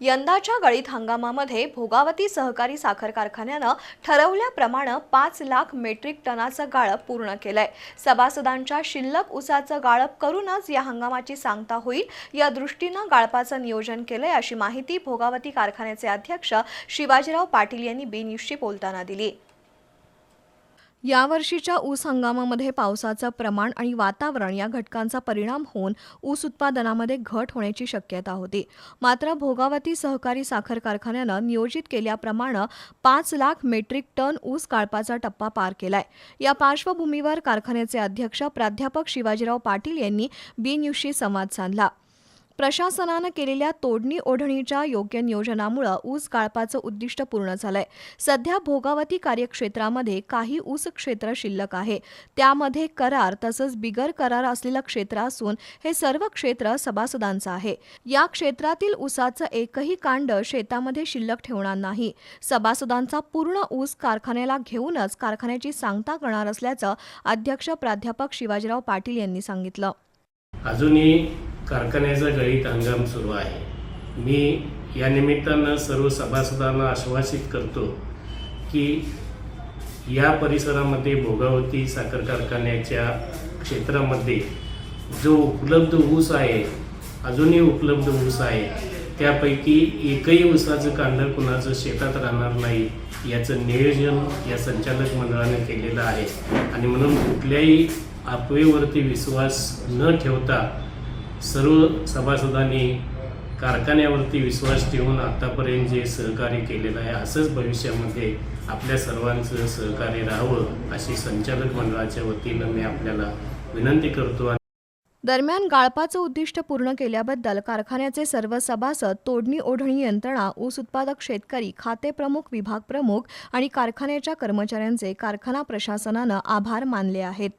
यंदाच्या गळीत हंगामामध्ये भोगावती सहकारी साखर कारखान्यानं ठरवल्याप्रमाणे पाच लाख मेट्रिक टनाचं गाळप पूर्ण केलंय. सभासदांच्या शिल्लक उसाचं गाळप करूनच या हंगामाची सांगता होईल. या दृष्टीनं गाळपाचं नियोजन केलंय अशी माहिती भोगावती कारखान्याचे अध्यक्ष शिवाजीराव पाटील यांनी बेन्यूजशी बोलताना दिली. यावर्षीच्या ऊस हंगामामध्ये पावसाचं प्रमाण आणि वातावरण या घटकांचा परिणाम होऊन ऊस उत्पादनामध्ये घट होण्याची शक्यता होती. मात्र भोगावती सहकारी साखर कारखान्यानं नियोजित केल्याप्रमाणे पाच लाख मेट्रिक टन ऊस काळपाचा टप्पा पार केलाय. या पार्श्वभूमीवर कारखान्याचे अध्यक्ष प्राध्यापक शिवाजीराव पाटील यांनी बी न्यूजशी संवाद साधला. प्रशासनानं केलेल्या तोडणी ओढणीच्या योग्य नियोजनामुळे ऊस काळपाचं उद्दिष्ट पूर्ण झालंय. सध्या भोगावती कार्यक्षेत्रामध्ये काही ऊस क्षेत्र शिल्लक आहे. त्यामध्ये करार तसंच बिगर करार असलेलं क्षेत्र असून हे सर्व क्षेत्र सभासदांचं आहे. या क्षेत्रातील ऊसाचं एकही कांड शेतामध्ये शिल्लक ठेवणार नाही. सभासदांचा पूर्ण ऊस कारखान्याला घेऊनच कारखान्याची सांगता करणार असल्याचं अध्यक्ष प्राध्यापक शिवाजीराव पाटील यांनी सांगितलं. अजूनही कारखान्याचा गळीत हंगाम सुरू आहे. मी या निमित्तानं सर्व सभासदांना आश्वासित करतो की या परिसरामध्ये भोगावती साखर कारखान्याच्या क्षेत्रामध्ये जो उपलब्ध ऊस आहे अजूनही उपलब्ध ऊस आहे त्यापैकी एकही ऊसाचं कांड कुणाचं शेतात राहणार नाही याचं नियोजन या संचालक मंडळाने केलेलं आहे. आणि म्हणून कुठल्याही अफवेवरती विश्वास न ठेवता सर्व सभासदांनी कारखान्यावरती विश्वास ठेवून आतापर्यंत जे सहकार्य केलेलं आहे असंच भविष्यामध्ये आपल्या सर्वांचं सहकार्य राहावं अशी संचालक मंडळाच्या वतीनं मी आपल्याला विनंती करतो दरम्यान गाळपाचं उद्दिष्ट पूर्ण केल्याबद्दल कारखान्याचे सर्व सभासद तोडणी ओढणी यंत्रणा ऊस उत्पादक शेतकरी खाते प्रमुख विभाग प्रमुख आणि कारखान्याच्या कर्मचाऱ्यांचे कारखाना प्रशासनानं आभार मानले आहेत.